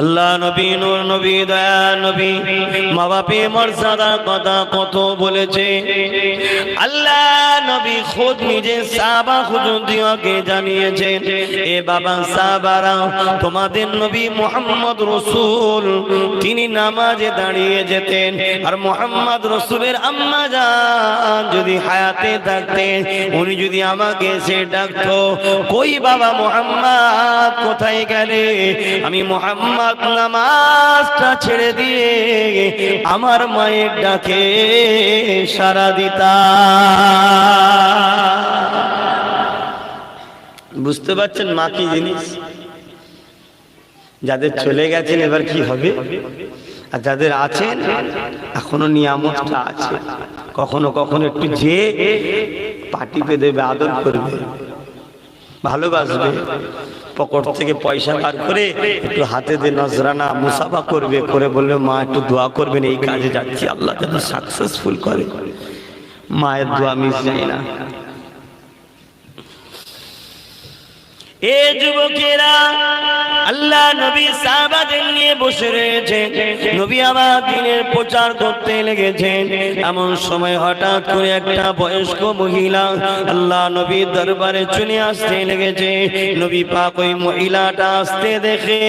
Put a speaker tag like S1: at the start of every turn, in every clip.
S1: আল্লাহ নবী, নূর নবী দয়া নবী মা বাপে মর্যাদার কথা কত বলেছে? আল্লাহ নবী খুদ নিজে সাহাবা হুজুরদিওকে জানিয়েছেন এ বাবা সাহাবারা, তোমাদের নবী মোহাম্মদ রসুল, তিনি নামাজে দাঁড়িয়ে যেতেন। আর মোহাম্মদ রসুলের আম্মা যান যদি হায়াতে থাকতেন, উনি যদি আমাকে সে ডাকতো, কই বাবা মোহাম্মদ, কোথায় গেলে? আমি মোহাম্মদ নামাজটা ছেড়ে দিয়ে আমার মায়ের ডাকে সারা দিতা। বুঝতে পারছেন মা কি জিনিস? যাদের চলে গেছেন এবার কি হবে? আর যাদের আছেন, এখনও নিয়ামতটা আছে। কখনো কখনো একটু যে পাটি পে দেবে, আদর করবে। ভালোবাসবে। পকেট থেকে পয়সা বার করে একটু হাতে দিয়ে নজরানা মুসাফা করবে, করে বলবে, মা, একটু দোয়া করবেন, এই কাজে যাচ্ছি, আল্লাহ যেন সাকসেসফুল করে। মায়ের দোয়া মিস যায় না। এ যুবকেরা, আল্লাহ নবী সাহাবাদের নিয়ে বসে রয়েছে। নবী দিনের প্রচার করতে লেগেছেন এমন সময় হঠাৎ করে একটা বয়স্ক মহিলা আল্লাহ দরবারে চলে আসতে লেগেছে। নবী পাক ওই মহিলাটা আসতে দেখে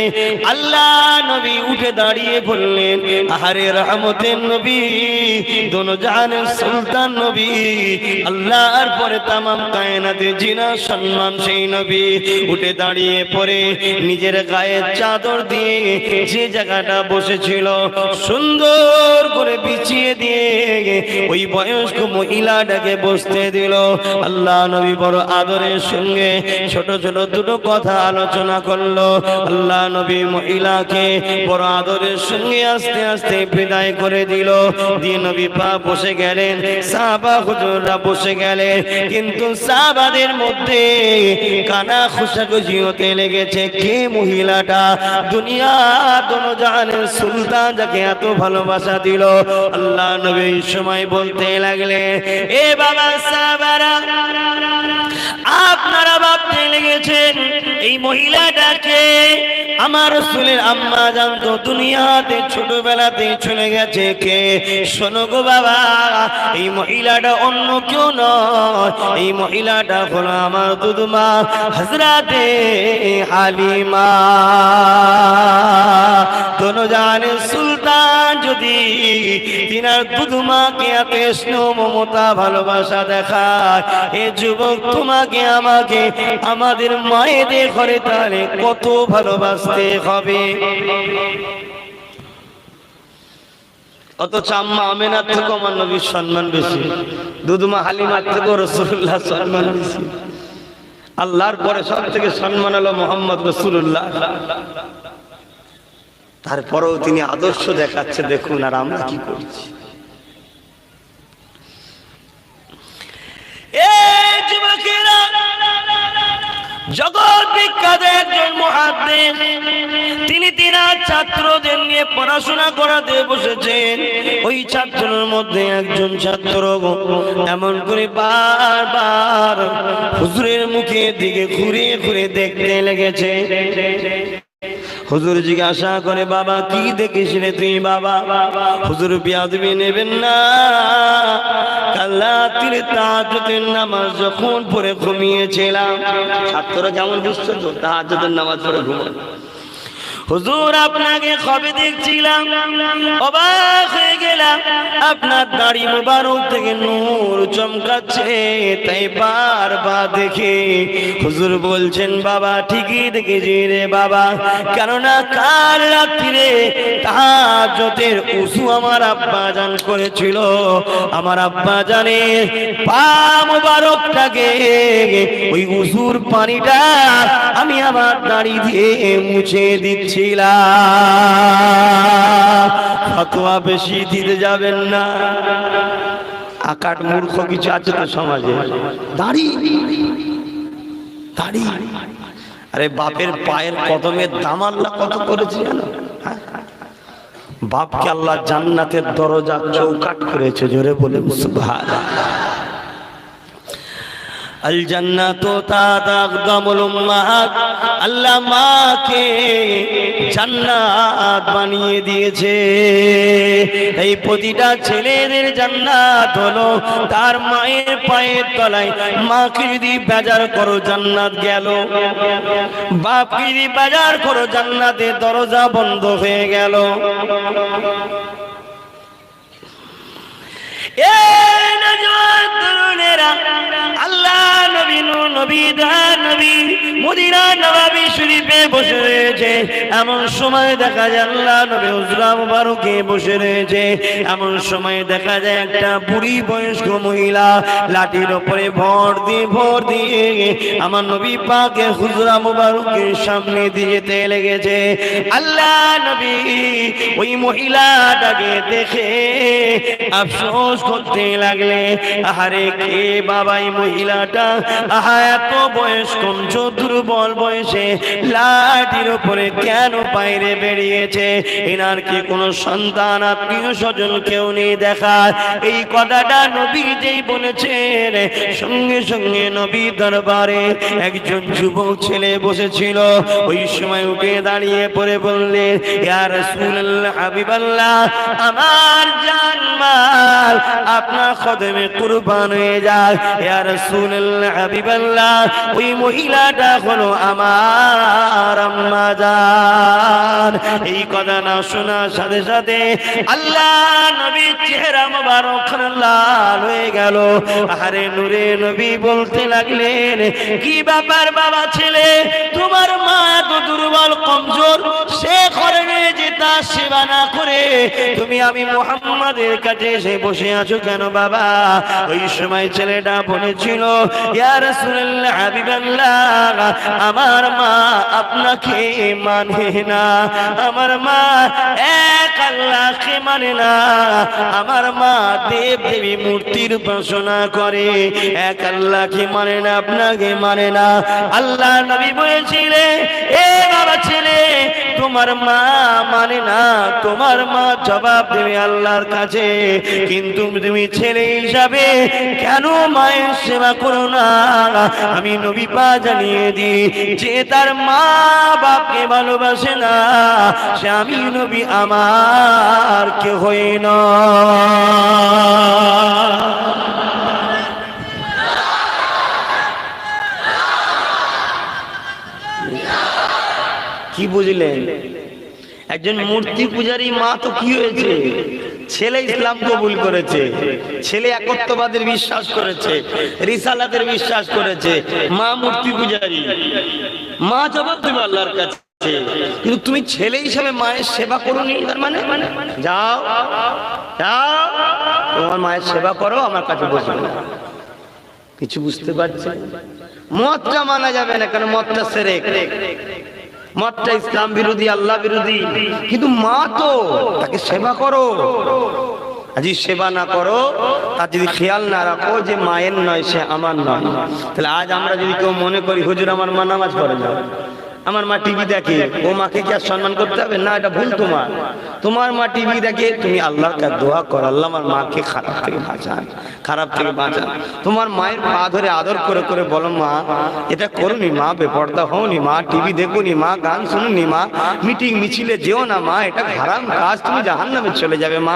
S1: আল্লাহ নবী উঠে দাঁড়িয়ে বললেন, আহারে রহমতের নবী, দোনো জাহানের সুলতান নবী আল্লাহর পরে তামাম কায়নাতে জিনা সম্মান সেই নবী। উঠে দাঁড়িয়ে পরে নিজের গায়ে চাদর দিয়ে যে জায়গাটা বসেছিল সুন্দর করে বিছিয়ে দিয়ে ওই বয়স্ক মহিলাটাকে বসতে দিল। আল্লাহ নবী বড় আদরের সঙ্গে ছোট ছোট দুটো কথা আলোচনা করল। আল্লাহ নবী মহিলাকে বড় আদরের সঙ্গে আস্তে আস্তে বিদায় করে দিল। দিয়ে নবী পা বসে গেলেন, সাহাবা হুজুররা বসে গেলেন। কিন্তু সাহাবাদের মধ্যে কানা হতে লেগেছে। কে মহিলাটা? দুনিয়া দোনো সুলতান যাকে এত ভালোবাসা দিল। আল্লাহ নবী সময় বলতে লাগলে এ বাবা সাহাবারা, আপনারা লেগেছেন, এই মহিলাটাকে আমার রসুলের আম্মা জানতো, দুনিয়াতে ছোটবেলাতে চলে গেছে কে? শোনো গো বাবা, এই মহিলাটা অন্য কেউ নয়, এই মহিলাটা হলো আমার দুধমা হজরাতে হালিমা। দোনো জানে সুলতান যদি তিনার দুধমাকে স্নেহ মমতা ভালোবাসা দেখায়, এ যুবক তোমাকে আমাকে আমাদের মায়েদের ঘরে তাহলে কত ভালোবাসতে হবে। অথচ আম্মা আমেনার থেকে আমার নবীর সম্মান বেশি। দুধমা হালিমার থেকে রসুল্লাহ সম্মান বেশি। আল্লাহর পরে সব থেকে সম্মান হলো মোহাম্মদ রসুল্লাহ তারপরেও তিনি আদর্শ দেখাচ্ছে, দেখুন আর আমরা কি করছি। যুবকেরা জগৎ বিখ্যাত মহাদ্দেশ তিনি তিনার ছাত্রদের নিয়ে পড়াশোনা করাতে বসেছেন। ওই ছাত্রের মধ্যে একজন ছাত্র এমন করে বারবার হুজুরের মুখের দিকে ঘুরে ঘুরে দেখতে লেগেছে। হুজুর জিজ্ঞাসা করে, বাবা, কি দেখিস রে তুই, বাবা? হুজুর বিয়াদবি নেবেন না। কাল্লা তীরে তাহাজ্জুদের নামাজ যখন পরে ঘুমিয়েছিলাম, ছাত্ররা কেমন বুঝছ তো তাহাজ্জুদের নামাজ পরে ঘুমায় হুজুর, আপনাকে কবে দেখছিলাম? অবাক হয়ে গেলাম। আপনার দাড়ি মোবারক থেকে নূর চমকাচ্ছে, তাই বারবার দেখে হুজুর বলছেন, বাবা, ঠিকই দেখেছি রে বাবা। কেননা কাল রাত্রিরে তাহাজ্জতের উসু আমার আব্বা জান করেছিল। আমার আব্বা জানে পা মুবারকটাকে, ওই উসুর পানিটা আমি আমার দাড়ি দিয়ে মুছে দিচ্ছি। ছিলাম ফতোয়া বেশি দিতে যাবেন না। আকাট মূর্খ কিছু আছে তো সমাজে? দাড়ি দাড়ি। আরে বাপের পায়ের কদমের দাম আল্লাহ কত করেছে জানো? হ্যাঁ? বাপকে আল্লাহ জান্নাতের দরজা চৌকাট করেছে, জোরে বলে, সুবহানাল্লাহ। আল জান্নাতু তাতাকদামুল উম্মাহাত, আল্লাহ জান্নাত বানিয়ে দিয়েছে। এই প্রতিটা ছেলেদের জান্নাত তার মায়ের পায়ের তলায়। মাকে যদি বাজার করো, জান্নাত গেল। বাপকে যদি বাজার করো, জান্নাতের দরজা বন্ধ হয়ে গেল। এ নূর নবী দয়ার নবী বসে রয়েছে। এমন সময় দেখা যায় আল্লাহ নবী হুজরা মুবারকে বসে রয়েছে। এমন সময় দেখা যায় একটা বুড়ি বয়স্ক মহিলা লাঠির উপরে ভর দিয়ে ভর দিয়ে আমার নবী পাকে হুজরা মুবারকের সামনে দিয়ে যেতে লেগেছে। আল্লাহ নবী ওই মহিলাটাকে দেখে আফসোস করতে লাগলে, আহারে কে বাবাই মহিলাটা? আহা, এত বয়স দুর্বল বয়সে লাঠির উপরে কেন বাইরে বেরিয়েছে? এনার কি কোনো সন্তান, আত্মীয় স্বজন কেউ নেই দেখা এই কথাটা নবী যেই বলেছেন, সঙ্গে সঙ্গে নবী দরবারে একজন যুবক ছেলে বসেছিল। ওই সময় উঠে দাঁড়িয়ে পড়ে বললেন ইয়া রাসূলুল্লাহ, হাবিবাল্লাহ, আমার জান মাল আপনার কদমে কুরবান হয়ে যায়। ইয়া রাসূলুল্লাহ, হাবিবাল্লাহ, ওই মহিলাটা হলো আমার জান, এই কথা না শোনার সাথে সাথে আল্লাহ নবী চেহারা মোবারক লাল হয়ে গেল। আরে নূরে নবী বলতে লাগলেন, কি ব্যাপার বাবা ছেলে? তোমার মা দুর্বল কমজোর, সে করে যে তার সেবা না করে, তুমি আমি মোহাম্মদের কাছে এসে বসে আছো কেন বাবা? ওই সময় ছেলেটা বলেছিল আমার মা আপনাকে মানে না, আমার মা এক আল্লাহকে মানে না, আমার মা দেব দেবী মূর্তির উপাসনা করে, এক আল্লাহকে মানে না, আপনাকে মানে না। আল্লাহ নবী বলেছিলে এ বাবা ছেলে, তোমার মা মানে না, তোমার মা জবাব দেবে আল্লাহর কাছে। কিন্তু তুমি ছেলে হিসাবে কেন মায়ের সেবা করো না? আমি নবী পা জানিয়ে দিই, যে তার মা বাপকে ভালোবাসে না, সে আমি নবী আমার কে হই না। বুঝলেন? একজন মূর্তি পূজারী মা তো কি হয়েছে? ছেলে ইসলাম কবুল করেছে, ছেলে একত্ববাদের বিশ্বাস করেছে, রিসালাতের বিশ্বাস করেছে, মা মূর্তি পূজারী, মা জবাব দেবে আল্লাহর কাছে। কিন্তু তুমি ছেলে হিসাবে মায়ের সেবা করোনি, তার মানে? যাও যাও, তোমার মায়ের সেবা করো, আমার কাছে বসবে না। কিছু বুঝতে পারছে? মতটা মানা যাবে না কেন মতটা সেরে মতটা ইসলাম বিরোধী, আল্লাহ বিরোধী। কিন্তু মা তো তাকে সেবা করো। যদি সেবা না করো, তার যদি খেয়াল না রাখো যে মায়ের নয়, সে আমার নয়। তাহলে আজ আমরা যদি কেউ মনে করি, হুজুর আমার মা নামাজ পড়ে যাও আমার মা টিভি দেখে, ও মাকে কি আর সম্মান করতে হবে? না, এটা ভুল তোমার। তোমার মা টিভি দেখে, তুমি আল্লাহকে দোয়া কর, আল্লাহ আমার মাকে খারাপ থেকে বাঁচান, খারাপ থেকে বাঁচান। তোমার মায়ের পা ধরে আদর করে করে বলো, মা, এটা করুনি, মা, বেপর্দা হওনি, মা, টিভি দেখুনি, মা, গান শুনুনি, মা, মিটিং মিছিলে যেও না, মা, এটা হারাম কাজ, তুমি জাহান নামে চলে যাবে, মা,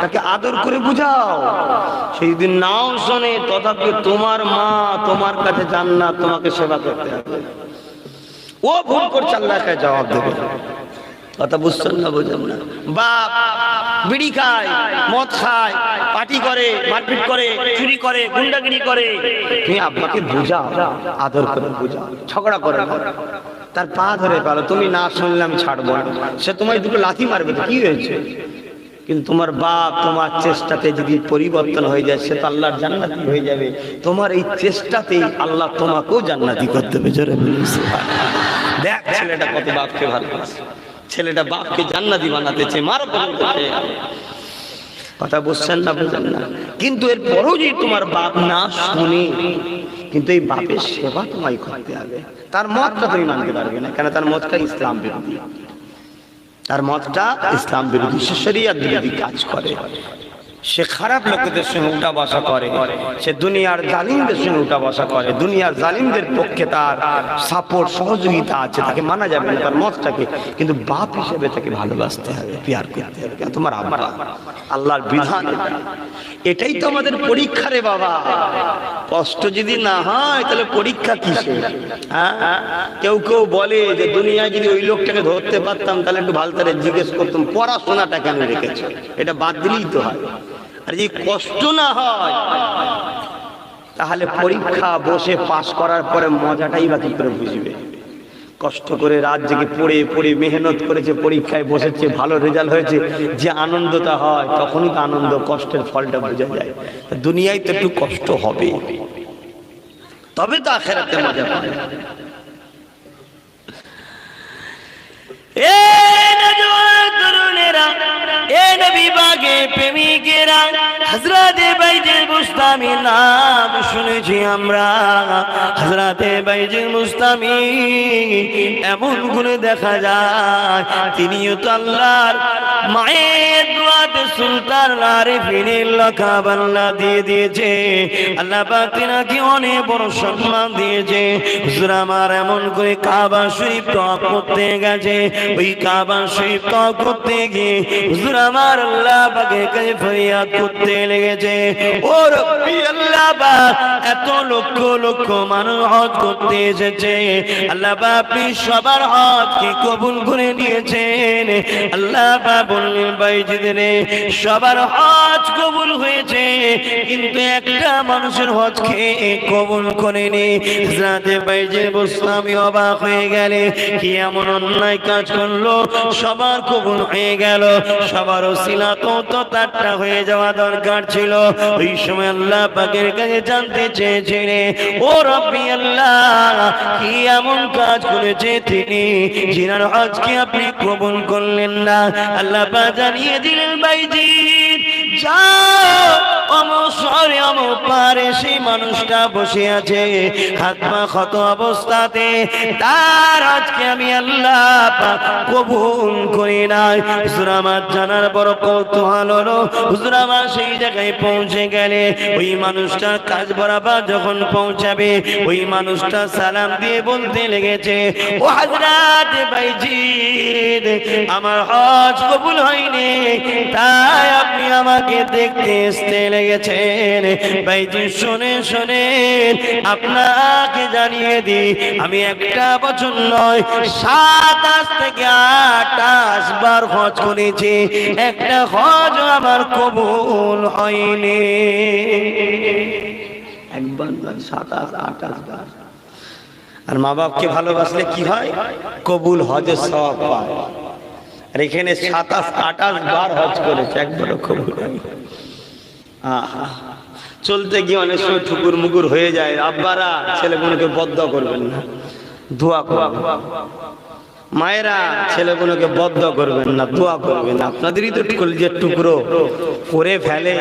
S1: তাকে আদর করে বুঝাও। সেই দিন নাও শোনে, তথাপি তোমার মা তোমার কাছে যান না তোমাকে সেবা করতে হবে ও ভুল করছে, আল্লাহকে জবাব দেবে। কথা বুঝছেন না, বুঝেন না। বাপ বিড়ি খায়, মদ খায়, পার্টি করে, মারপিট করে, চুরি করে, গুন্ডাগিরি করে। তুমি আব্বাকে বুঝাও, আদর করে বুঝাও, ঝগড়া করে তার পা ধরে পারো তুমি না শুনলে আমি ছাড়বো না। সে তোমায় দুটো লাথি মারবে কি হয়েছে? কিন্তু তোমার বাপ তোমার চেষ্টাতে যদি পরিবর্তন হয়ে যায়, সে তো আল্লাহর জান্নাতি হয়ে যাবে। তোমার এই চেষ্টাতেই আল্লাহ তোমাকেও জান্নাতি করতে হবে জোরে। ছেলেটা কত বাপকে ভালোবাসে। ছেলেটা বাপকে জান্নাতি কথা বুঝছেন না না? কিন্তু এর পরেও যদি তোমার বাপ না শুনে, কিন্তু এই বাপের সেবা তোমায় করতে হবে। তার মতটা তুমি মানতে পারবে না, কেন তার মতটা ইসলাম বিরোধী। তার মতটা ইসলাম বিরোধী, সে শরিয়াত কাজ করে।
S2: সে খারাপ লোকেদের সঙ্গে উঠা বসা করে। সে দুনিয়ার জালিমদের সঙ্গে উঠা বসা করে। দুনিয়ার জালিমদের পক্ষে তার সাপোর্ট সহযোগিতা আছে। তাকে মানা যাবে না, তার মতটাকে। কিন্তু বাপ হিসেবে তাকে ভালোবাসতে হবে পিয়ার করতে হবে। তোমার আব্বা। আল্লাহর বিধান এটাই তো আমাদের পরীক্ষা রে বাবা। কষ্ট যদি না হয়, তাহলে পরীক্ষা কিসে হ্যাঁ? কেউ কেউ বলে যে, দুনিয়ায় যদি ওই লোকটাকে ধরতে পারতাম, তাহলে একটু ভালো করে জিজ্ঞেস করতাম, পড়াশোনাটা কেন রেখেছে? এটা বাদ দিলেই তো হয়। আর যদি কষ্ট না হয়, তাহলে পরীক্ষা বসে পাশ করার পরে মজাটাই বা কি করে বুঝবে? কষ্ট করে রাত জেগে পড়ে পড়ে মেহনত করেছে, পরীক্ষায় বসেছে, ভালো রেজাল্ট হয়েছে, যে আনন্দটা হয়, তখনই তো আনন্দ, কষ্টের ফলটা বোঝা যায়। দুনিয়ায় তো একটু কষ্ট হবে। তবে তো আখেরাতে মজা পাবে।
S1: এ প্রেমিকেরা হযরতে বাইজিল মুস্তামি নাম শুনেছি আমরা। হযরতে বাইজিল মুস্তামি এমন গুণে দেখা যায়, তিনিও তো আল্লাহর মায়ের দোয়াতে সুলতান আরিফিনের লকাব আল্লাহ দিয়ে দিয়েছে। আল্লাহ পাক তিনাকে অনেক বড় সম্মান দিয়েছে। হুজুর আমার এমন করে কাবা শরীফ তপ করতে গেছে, ওই কাবা শরীফ তপ করতে গিয়ে হুজুর আমার আল্লাহ পাকে কাছে ফরিয়াদ করতে পাক এত লক্ষ লক্ষ মানুষ হজ করতে এসেছে। আল্লাহ আপনি সবার কবুল করে নিয়েছেন। আল্লাহ বললেন সবার হজ কবুল হয়েছে, কিন্তু একটা মানুষের হজকে কবুল করেনি। হযরতে বাইজির গোস্বামী অবাক হয়ে গেলে, কি এমন অন্যায় কাজ করল? সবার কবুল হয়ে গেল, সবার ওসিলা তো তো তারটা হয়ে যাওয়া দরকার। ছিল। ওই সময় আল্লাহ পাকের কাছে জানতে চেয়েছিলে ও রব্বি আল্লাহ, কি এমন কাজ করেছে তিনি জিনার আজকে আপনি কবুল করলেন না? আল্লাহ পা জানিয়ে দিলেন বাইজি সেই মানুষটা বসে আছে। তার আজকে আমি আল্লাহ জানার বড় সেই জায়গায় পৌঁছে গেলে ওই মানুষটার কাজ বরাবর যখন পৌঁছাবে, ওই মানুষটা সালাম দিয়ে বলতে লেগেছে, ও হাজরাত বাইজিদ, আমার হজ কবুল হয়নি, তাই আপনি আমাকে দেখতে আসতে লেগেছেন। বাইজি শুনে শুনে আপনাকে জানিয়ে দিই, আমি একটা বছর নয় সাতাশ থেকে আটাশ বার হজ করেছি। একটা হজ আমার কবুল হয়নি।
S2: আর মা বাপকে ভালোবাসলে কি হয়? কবুল হজের সব পায়। আর এখানে সাতাশ, আঠাশ বার হজ করেছে, একবারও হয়নি। চলতে গিয়ে অনেক সময় ঠুকুর মুকুর হয়ে যায়। আব্বারা, ছেলেগুলোকে বদ্ধ করবেন না। দোয়া করবেন মায়েরা, ছেলেগুলোকে বদ্ধ করবেন না, দোয়া করবেন না। আপনাদেরই তো কলিজের টুকরো করে ফেলে।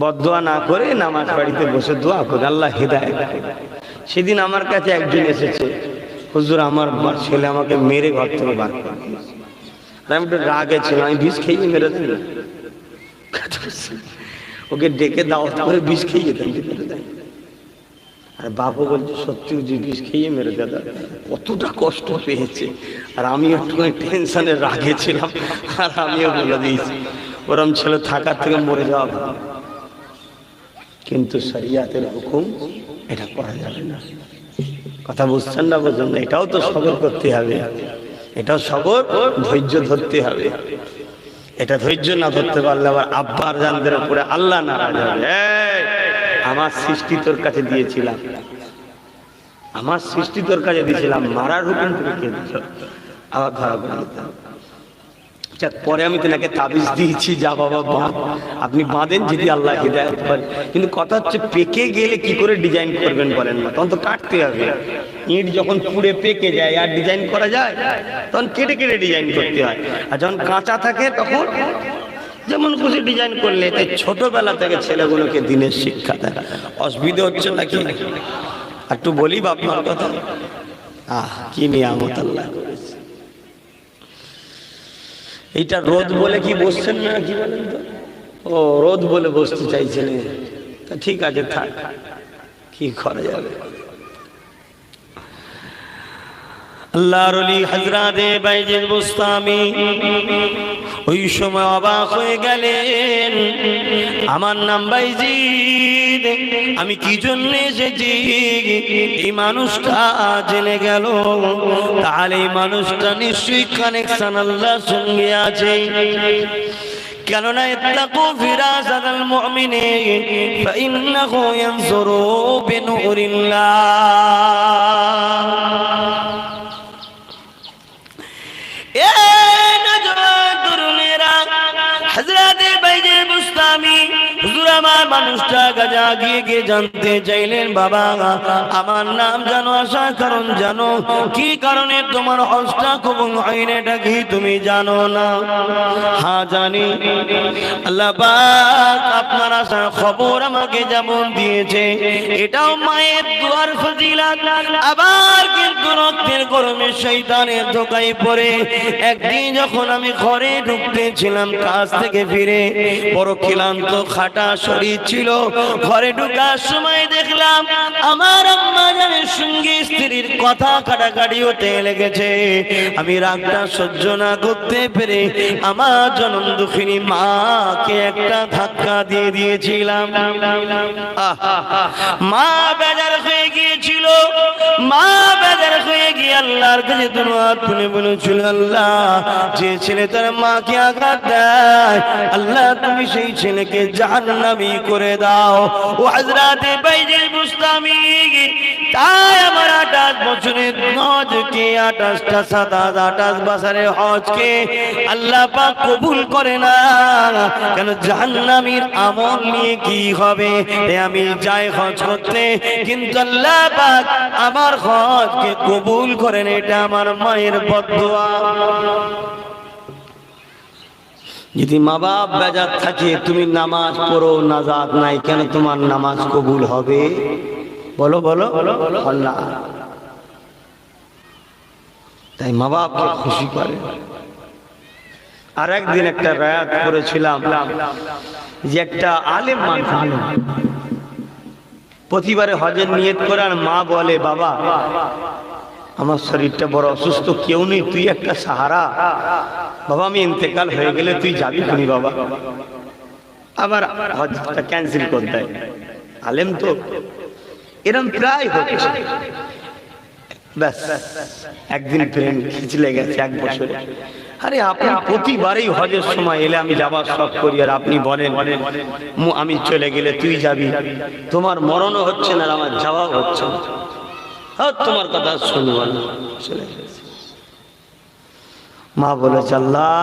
S2: বদোয়া না করে নামাজ বাড়িতে বসে দোয়া করে। আল্লাহ হৃদায় সেদিন আমার কাছে একজন এসেছে। হুজুর, আমার ছেলে আমাকে মেরে ঘর থেকে বার করে আর আমি একটু রাগে ছিলাম, আমি বিষ খেয়ে মেরে ওকে ডেকে দাওয়াত করে বিষ খেয়ে যেতাম মেরে। আর বাবু বলছে, সত্যি যে বিষ খেয়ে মেরে দাদা কতটা কষ্ট পেয়েছে। আর আমি একটুখানি টেনশনের রাগে ছিলাম, আর আমিও বলে দিয়েছি, ওরম ছেলে থাকার থেকে মরে যাওয়া ভালো। কিন্তু শরিয়াতের হুকুম, এটা করা যাবে না। কথা বুঝছেন না বুঝছেন না? এটাও তো সবর করতে হবে। এটাও সবর, ধৈর্য ধরতে হবে। এটা ধৈর্য না ধরতে পারলে আবার আব্বার জানদের উপরে আল্লাহ না আমার সৃষ্টি তোর কাছে দিয়েছিলাম। আমার সৃষ্টি তোর কাছে দিয়েছিলাম। মারার হুকুম তোকে আবার ধরা করে পরে আমি তেনাকে তাবিজ দিয়েছি, যা বাবা বাঁধ। আপনি বাঁধেন যদি আল্লাহ হৃদায়ত করেন। কিন্তু কথা হচ্ছে, পেকে গেলে কি করে ডিজাইন করবেন বলেন না? তখন তো কাটতে হবে। ইট যখন পুড়ে পেকে যায়, আর ডিজাইন করা যায়, তখন কেটে কেটে ডিজাইন করতে হয়। আর যখন কাঁচা থাকে, তখন যেমন খুশি ডিজাইন করলে, তাই ছোটবেলা থেকে ছেলেগুলোকে দিনের শিক্ষা দেয় অসুবিধা হচ্ছে নাকি? একটু বলি বাপমার কথা? আহ, কি নিয়ামত আল্লাহ। এইটা রোদ বলে কি বসছেন না, কি বলেন তো? ও, রোদ বলে বসতে চাইছেন তা ঠিক আছে, থাক। কি করা যাবে?
S1: আল্লাহর অলি হজরাতে বাইজের বুস্তামি ওই সময় অবাক হয়ে গেলেন, আমার নাম বাইজিদ, আমি কি জন্য এসেছি? এই মানুষটা জেনে গেল। তাহলে এই মানুষটা নিশ্চয়ই কানেকশন আল্লাহর সঙ্গে আছে। কেননা ইত্তাকু ফিরাসাতাল মুমিনিন, ফাইন্নাহু ইয়ানজুরু বিনুরিল্লাহ। হযরতে বাইজে আমার মানুষটা গাজা গিয়ে গিয়ে জানতে চাইলেন, বাবা, আমার নাম জানো, আসার কারণ জানো। কি কারণে তোমার হজটা কবুল হয় এটা কি তুমি জানো না? হ্যাঁ জানি। আল্লাহ আপনার আসার খবর আমাকে যেমন দিয়েছে, এটাও মায়ের দুয়ার ফজিলাত। আবার কিন্তু রক্তের গরমে শৈতানের ধোকায় পড়ে। একদিন যখন আমি ঘরে ঢুকতেছিলাম কাজ থেকে ফিরে, বড় ক্লান্ত, খাটা শরীর ছিল, ঘরে ঢুকার সময় দেখলাম আমার আম্মা জানের সঙ্গে স্ত্রীর কথা কাটাকাটি হতে লেগেছে। আমি রাগটা সহ্য না করতে পেরে আমার জনম দুঃখিনী মাকে একটা ধাক্কা দিয়ে দিয়েছিলাম। মা বেজার হয়ে গিয়েছিল, মা বেজার হয়ে গিয়ে আল্লাহর কাছে তোমার তুলে বলেছিল, আল্লাহ, যে ছেলে তার মাকে আঘাত দেয়, আল্লাহ তুমি সেই ছেলেকে জাহান্নামী করে দাও। ও হাজরাতে বাইজের বুস্তামি তাই আমার আঠাশ বছরের নজকে আঠাশটা সাতাশ আঠাশ বছরের হজকে আল্লাহ পাক কবুল করে না। কেন জাহান্নামীর আমল নিয়ে কি হবে? আমি যাই হজ করতে, কিন্তু আল্লাহ পাক আমার হজকে কবুল করেন, এটা আমার মায়ের বদুয়া
S2: যদি মা বাপ বেজার থাকে, তুমি নামাজ পড়ো নাজাদ নাই, কেন তোমার নামাজ কবুল হবে? বলো বলো। আল্লাহ। তাই মা বাপকে খুশি করে। আর একদিন একটা রায়াত করেছিলাম, যে একটা আলেম মানুষ প্রতিবারে হজের নিয়ত করে আর মা বলে, বাবা, আমার শরীরটা বড় অসুস্থ, কেউ নেই, তুই একটা সাহারা। বাবা, আমি ইন্তেকাল হয়ে গেলে তুই যাবি খুনি বাবা। আবার হজটা ক্যান্সেল করে দেয় আলেম তো, এরম প্রায় হচ্ছে। ব্যাস, একদিন প্রেম খিচলে গেছে এক বছরে। আরে, আপনি প্রতিবারই হজের সময় এলে আমি যাবার সব করি, আর আপনি বলেন আমি চলে গেলে তুই যাবি। তোমার মরণও হচ্ছে না আমার যাওয়াও হচ্ছে না। তোমার কথা শুনব না। চলে গেছে। মা বলেছে, আল্লাহ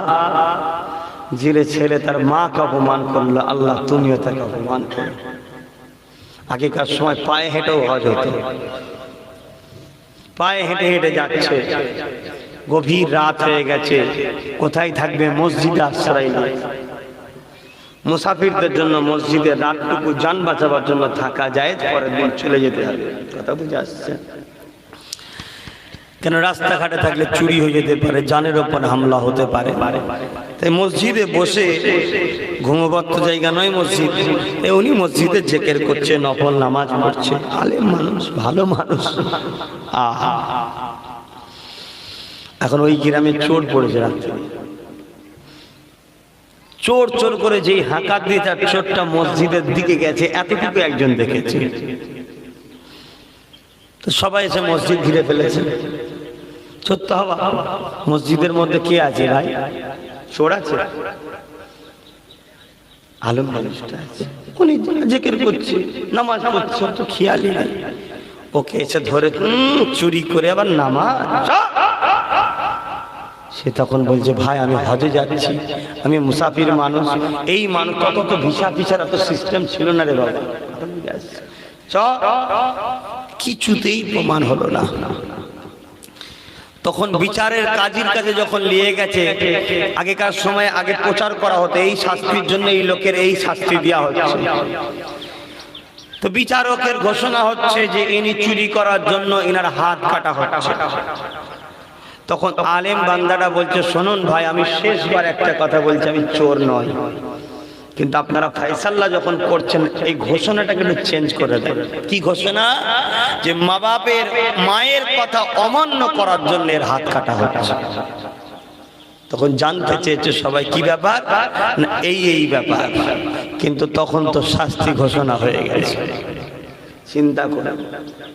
S2: যে ছেলে তার মাকে অপমান করল। আল্লাহ, তুমিও তাকে অপমান করো। আগেকার সময় পায়ে হেঁটেও হজ হতো। পায়ে হেঁটে হেঁটে যাচ্ছে। গভীর রাত হয়ে গেছে। কোথায় থাকবে মসজিদে আশ্রয় নেই। মুসাফিরদের জন্য মসজিদে রাতটুকু যান বাঁচাবার জন্য থাকা যায়, পরের দিন চলে যেতে হবে। কথা বুঝে আসছে? কেন রাস্তাঘাটে থাকলে চুরি হয়ে যেতে পারে? জানের ওপর হামলা হতে পারে। তাই মসজিদে বসে ঘুমোবার তো জায়গা নয় মসজিদ। উনি মসজিদে জেকের করছে, নফল নামাজ পড়ছে। আলেম মানুষ, ভালো মানুষ। আহা। এখন ওই গ্রামে চোর পড়েছে রাত্রে। চোর চোর করে যেই হাঁকা দিয়ে তার চোরটা মসজিদের দিকে গেছে, এতটুকু একজন দেখেছে। তো সবাই এসে মসজিদ ঘিরে ফেলেছে। সত্য হবা মসজিদের মধ্যে কে আছে ভাই? চোর আছে? আলম মানুষটা আছে। উনি জেকের করছে, নামাজ পড়ছে তো খেয়ালই নাই। ওকে এসে ধরে চুরি করে আবার নামাজ? সে তখন বলছে, ভাই, আমি হজে যাচ্ছি, আমি মুসাফির মানুষ। এই মানুষ তত তো ভিসা ফিসার এত সিস্টেম ছিল না রে বাবা। কিছুতেই প্রমাণ হলো না। তখন বিচারের কাজীর কাছে যখন নিয়ে গেছে আগেকার সময় আগে প্রচার করা হতো এই শাস্তির জন্য এই লোকের এই শাস্তি দেওয়া হচ্ছে। তো বিচারকের ঘোষণা হচ্ছে যে ইনি চুরি করার জন্য ইনার হাত কাটা হচ্ছে। তখন আলেম বান্দাটা বলছে শুনুন ভাই আমি শেষবার একটা কথা বলছি আমি চোর নয় কিন্তু আপনারা ফাইসাল্লাহ যখন করছেন, এই ঘোষণাটাকে একটু চেঞ্জ করে দেন।
S1: কি ঘোষণা? যে মা বাপের
S2: মায়ের কথা অমান্য করার জন্য এর হাত কাটা হচ্ছে। তখন জানতে চেয়েছে সবাই, কি ব্যাপার? না, এই এই ব্যাপার। কিন্তু তখন তো শাস্তি ঘোষণা হয়ে গেছে। চিন্তা করে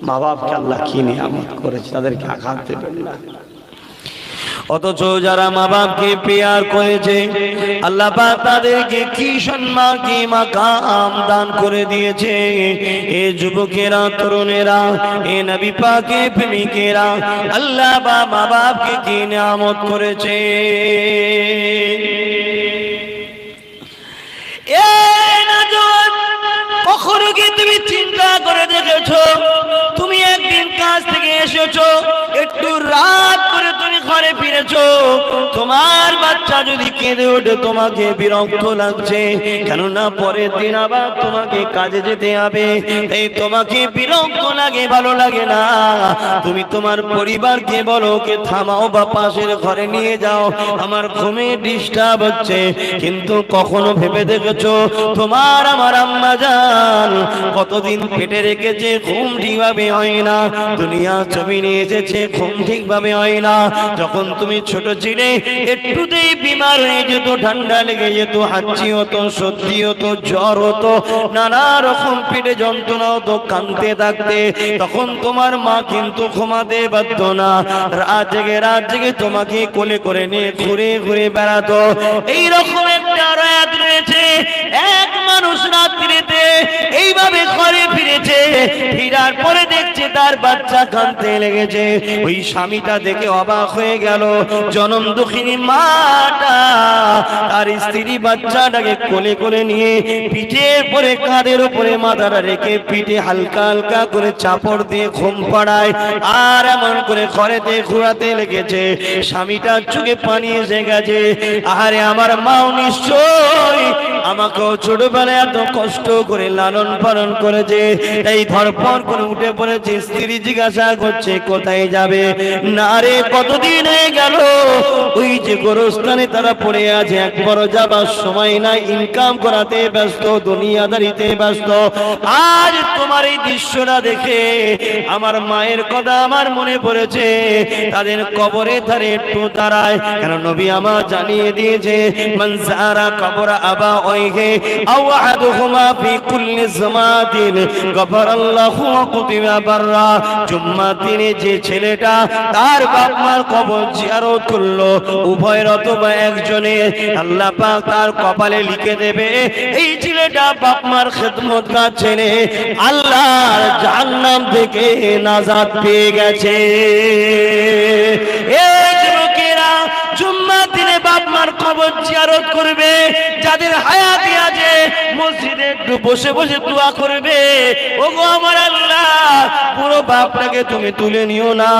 S2: মা বাপকে আল্লাহ কি নিয়ামত করেছে, তাদেরকে আঘাত দেবেন না।
S1: অথচ যারা মা বাপকে পেয়ার করেছে, আল্লাহ তাদেরকে কি সম্মান, কি মাকাম দান করে দিয়েছে। এ যুবকেরা, তরুণেরা, এ নবী পাকে প্রেমিকেরা, আল্লাহ বা মা বাপকে কি নিয়ামত করেছে? কখনো কি তুমি চিন্তা ফিরেছো তোমার বাচ্চা যদি কেঁদে ওঠে, তোমাকে বিরক্ত লাগছে। কেননা পরের দিন আবার তোমাকে কাজে যেতে হবে। এই তোমাকে বিরক্ত লাগে, ভালো লাগে না। তুমি তোমার পরিবারকে বলো কে থামাও বা পাশের ঘরে নিয়ে যাও। আমার ঘুমে ডিস্টার্ব হচ্ছে। কিন্তু কখনো ভেবে দেখেছ? তোমার আমার আম্মা জান কতদিন পেটে রেখেছে, ঘুম ঠিকভাবে হয় না। দুনিয়া ছবি নিয়ে এসেছে, ঘুম ঠিকভাবে হয় না। যখন তুমি ছোট ছিলে, একটুতেই বিমার হয়ে যেত ঠান্ডা লেগে যেত হাঁচি হতো সর্দি হতো জ্বর হতো নানা রকম পেটে যন্ত্রণা হতো কাঁদতে থাকতে, তখন তোমার মা কিন্তু ঘুমাতে পারত না। রাত জেগে রাত জেগে তোমাকে কোলে করে নিয়ে ঘুরে ঘুরে বেড়াতো। এইরকম একটা রাত রয়েছে। এক মানুষ রাত্রিতে এইভাবে ঘরে ফিরেছে। ফিরার পরে দেখছে তার বাচ্চা কাঁদতে লেগেছে। ওই স্বামীটা দেখে অবাক হয়ে গেল। জনম দুঃখিনী মাটা, তার স্ত্রী বাচ্চাটাকে কোলে কোলে নিয়ে পিঠে পরে কাঁধের উপরে মাথাটা রেখে পিঠে হালকা হালকা করে চাপড় দিয়ে ঘুম পাড়ায় আর এমন করে ঘরেতে ঘোরাতে লেগেছে। স্বামীটার চোখে পানি এসে গেছে। আরে আমার মাও নিশ্চয় আমাকেও ছোটবেলায় এত কষ্ট করে লালন পালন করেছে। এই ধরপর করে উঠে পড়েছে স্ত্রী জিজ্ঞাসা করছে, কোথায় যাবে? না রে, কতদিন হয়ে গেল? ওই যে গোরস্থানে তারা পড়ে আছে একবারও যাবার সময় নাই ইনকাম করাতে ব্যস্ত, দুনিয়াদারিতে ব্যস্ত। আজ তোমার এই দৃশ্যটা দেখে আমার মায়ের কথা আমার মনে পড়েছে। তাদের কবরে ধারে একটু তারায় কেন নবী আমার জানিয়ে দিয়েছে মনসারা কবর আবা ওইহে আও আহাদুহুমা ফি কুল্লি জামাতিন, গফরাল্লাহু কুতিবা বাররা জুম্মা দিনে যে ছেলেটা তার বাপ মার কবর জিয়ারত করল, উভয়ের অথবা একজনে, আল্লাহ পাক তার কপালে লিখে দেবে, এই ছেলেটা বাপ মার খেদমত ছেলে? আল্লাহর জাহান্নাম থেকে নাজাদ পেয়ে গেছে। এই জুম্মা দিনে বাপ মার কবর জিয়ারত করবে, যাদের হায়াতি আছে, মসজিদে একটু বসে বসে দোয়া করবে। ও গো আমার আল্লাহ, পুরো বাপটাকে তুমি তুলে নিও না,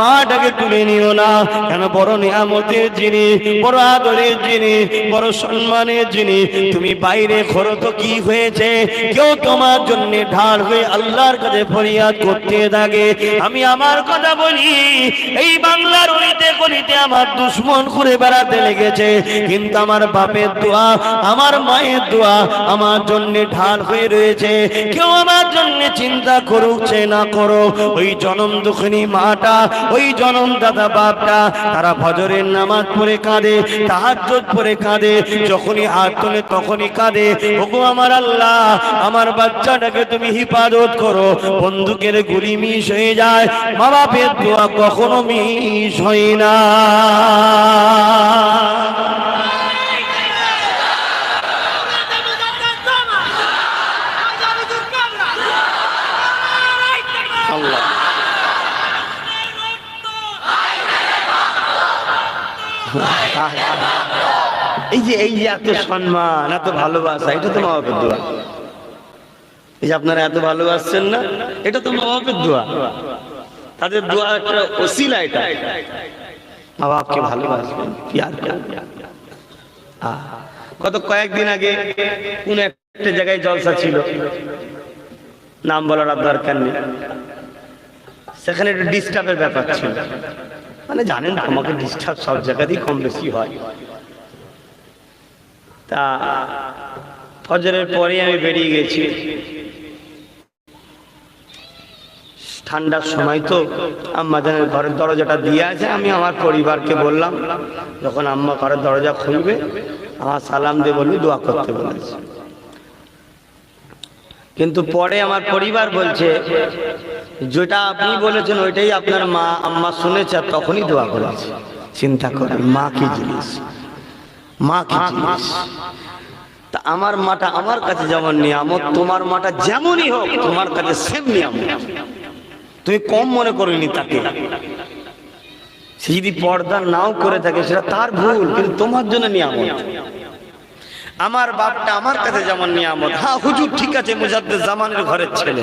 S1: মাটাকে তুলে নিও না। কেন বড় নিয়ামতের যিনি, বড় আদরের যিনি, বড় সম্মানের যিনি, তুমি বাইরে খরো তো কি হয়েছে? কেউ তোমার জন্য ঢাল হয়ে আল্লাহর কাছে ফরিয়াদ করতে থাকে। আমি আমার কথা বলি, এই বাংলার আমার দুশ্মন করে বেড়াতে লেগেছে। কিন্তু আমার বাপের দোয়া, আমার মায়ের দোয়া আমার জন্য ঢাল হয়ে রয়েছে। কেউ আমার জন্য চিন্তা করুকছে না করো ওই জনম দুঃখিনী মাটা, ওই জনম দাদা বাপটা, তারা ফজরের নামাজ পড়ে কাঁদে, তাহাজ্জুদ পড়ে কাঁদে, যখনই হাত তোলে তখনই কাঁদে। ওগো আমার আল্লাহ, আমার বাচ্চাটাকে তুমি হিফাজত করো। বন্দুকের গুলি মিস হয়ে যায় মা বাপের দোয়া কখনো মিস হয় না।
S2: এই যে এই যে এত সম্মান, এত ভালোবাসা, এটা তো মা বাপের দোয়া। এই যে আপনারা এত ভালোবাসছেন না, এটা তো মা বাপের দোয়া। তাদের দোয়া একটা ওসিলা এটা। মা ভালোবাসবেন পিয়ার করবেন গত কয়েকদিন আগে কোন একটা জায়গায় জলসা ছিল। নাম বলার আর দরকার নেই। সেখানে একটু ডিস্টার্বের ব্যাপার ছিল। মানে জানেন, আমাকে ডিস্টার্ব সব জায়গাতেই কম বেশি হয়। তা, ফজরের পরে আমি বেরিয়ে গেছি। ঠান্ডার সময় তো আম্মা জানের ঘরের দরজাটা দিয়ে আছে আমি আমার পরিবারকে বললাম যখন আম্মা ঘরের দরজা খুলবে আমার সালাম দিয়ে বলবি দোয়া করতে বলেছে। কিন্তু পরে আমার পরিবার বলছে যেটা আপনি বলেছেন ওইটাই আপনার মা আম্মা শুনেছে আর তখনই দোয়া করেছে। চিন্তা করেন মা কি জিনিস? মা কি জিনিস? তা আমার মাটা আমার কাছে যেমন নিয়ামত তোমার মাটা যেমনই হোক তোমার কাছে সেম নিয়ামত। তুমি কম মনে করিনি তাকে। সে যদি পর্দা নাও করে থাকে, সেটা তার ভুল, কিন্তু তোমার জন্য নিয়ামত। আমার বাপটা আমার কাছে যেমন নিয়ামত। হ্যাঁ হুজুর ঠিক আছে মুজাদ্দের জামানের ঘরের ছেলে।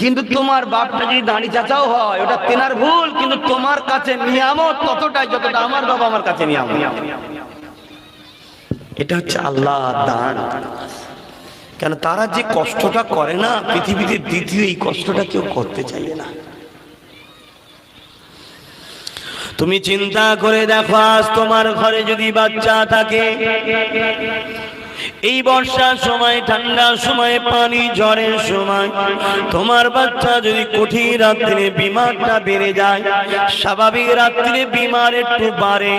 S2: কিন্তু তোমার বাপটা যদি দাঁড়ি চাচাও হয়, ওটা তেনার ভুল, কিন্তু তোমার কাছে নিয়ামত ততটাই যতটা আমার বাবা আমার কাছে নিয়ামত। এটা হচ্ছে আল্লাহ দান। কেন তারা যে কষ্টটা করে না, পৃথিবীতে দ্বিতীয় এই কষ্টটা কেউ করতে চাইবে না।
S1: তুমি চিন্তা করে দেখো, আজ তোমার ঘরে যদি বাচ্চা থাকে, এই বর্ষার সময়, ঠান্ডার সময়, পানি ঝড়ের সময়, তোমার বাচ্চা যদি কঠিন রাত্রে বিমারটা বেড়ে যায়, স্বাভাবিক রাত্রে বিমার একটু বাড়ে।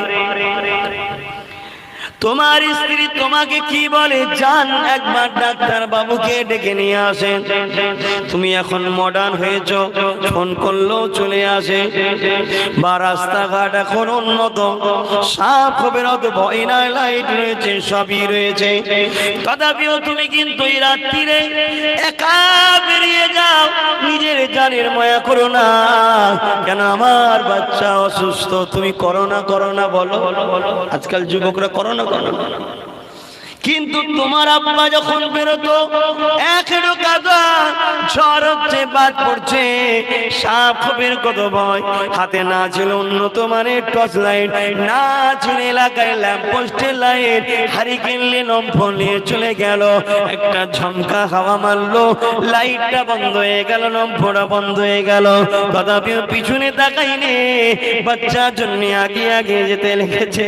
S1: তোমার স্ত্রী তোমাকে কি বলে? যান, একবার ডাক্তার বাবুকে ডেকে নিয়ে আসেন। তুমি এখন মডার্ন হয়েছ, ফোন করলেও চলে আসে। বা রাস্তাঘাট এখন উন্নত, সাপ হবে অত ভয় লাইট রয়েছে, সবই রয়েছে। তথাপিও তুমি কিন্তু এই রাত্রিরে একা বেরিয়ে যাও, নিজের জানের মায়া করো না। কেন আমার বাচ্চা অসুস্থ? তুমি করো না করো না বলো। আজকাল যুবকরা করো ハハハハ! কিন্তু তোমার আব্বা যখন বেরোতো এখনও কাদা ঝড় হচ্ছে, বাদ পড়ছে। সাপ খোপের কত ভয়, হাতে না ছিল উন্নত মানের টর্চ লাইট, না ছিল এলাকায় ল্যাম্প পোস্টের লাইট হারিকেন নিয়ে নম্ফল নিয়ে চলে গেল, একটা ঝমকা হাওয়া মারলো। লাইটটা বন্ধ হয়ে গেল নম্ফটা বন্ধ হয়ে গেল। তথাপিও পিছনে তাকাইনে, বাচ্চার জন্য আগে আগে যেতে লেগেছে।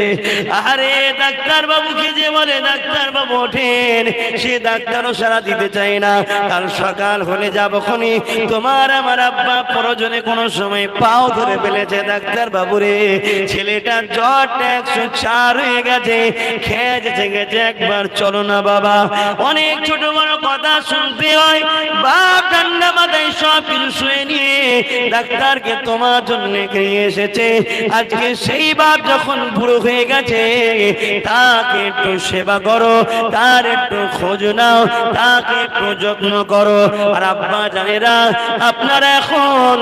S1: আরে ডাক্তার বাবুকে যে বলে, ডাক্তার বাবু ওঠেন। সে ডাক্তারও সারা দিতে চায় না। কাল সকাল হলে যাব খনি। তোমার আমার আব্বা প্রয়োজনে কোনো সময় পাও ধরে ফেলেছে ডাক্তার বাবু রে। ছেলেটার জ্বরটা একশো চার হয়ে গেছে। খেয়ে যেতে গেছে একবার চলো না বাবা। অনেক ছোট বড় কথা শুনতে হয়। বাপ ঠান্ডা মাথায় সব কিছু শুয়ে নিয়ে ডাক্তারকে তোমার জন্য নিয়ে এসেছে। আজকে সেই বাপ যখন বুড়ো হয়ে গেছে, তাকে একটু সেবা করো। তার একটু খোঁজ নাও, তাকে একটু যত্ন করো। আর আব্বা জানেরা, আপনারা এখন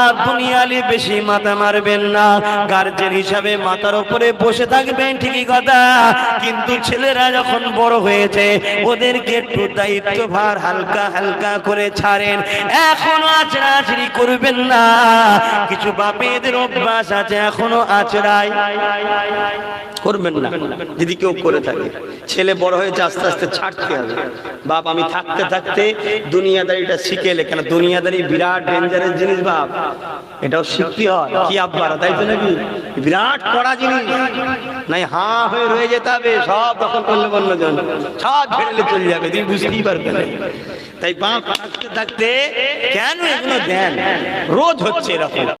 S1: আর দুনিয়ালি বেশি মাথা মারবেন না। গার্জেন হিসাবে মাথার উপরে বসে থাকবেন, ঠিকই কথা। কিন্তু ছেলেরা যখন বড় হয়েছে, ওদেরকে একটু দায়িত্ব ভার হালকা হালকা করে ছাড়েন। এখনও আচড়াচড়ি করবেন না। কিছু বাপেদের অভ্যাস আছে, এখনও আচড়াই
S2: করবেন না। যদি কেউ করে থাকে, ছেলে বড় হয়েছে, আস্তে আস্তে ছাড়তে হবে। বাপ, আমি থাকতে থাকতে দুনিয়াদারিটা শিখে এলে কেন দুনিয়াদারি বিরাট ডেঞ্জারের জিনিস বাপ। এটাও শিখতে হয়। কি আব্বারা তাই তো নাকি? বিরাট কড়া জিনিস। নাই, হা হয়ে রয়ে যেতে হবে, সব দখল করলে অন্যজন। সব ছেড়ে চলে যাবে তুমি বুঝতেই পারবে না। তাই বাপ, থাকতে থাকতে কেন এগুলো দেন? রোজ হচ্ছে এরকম।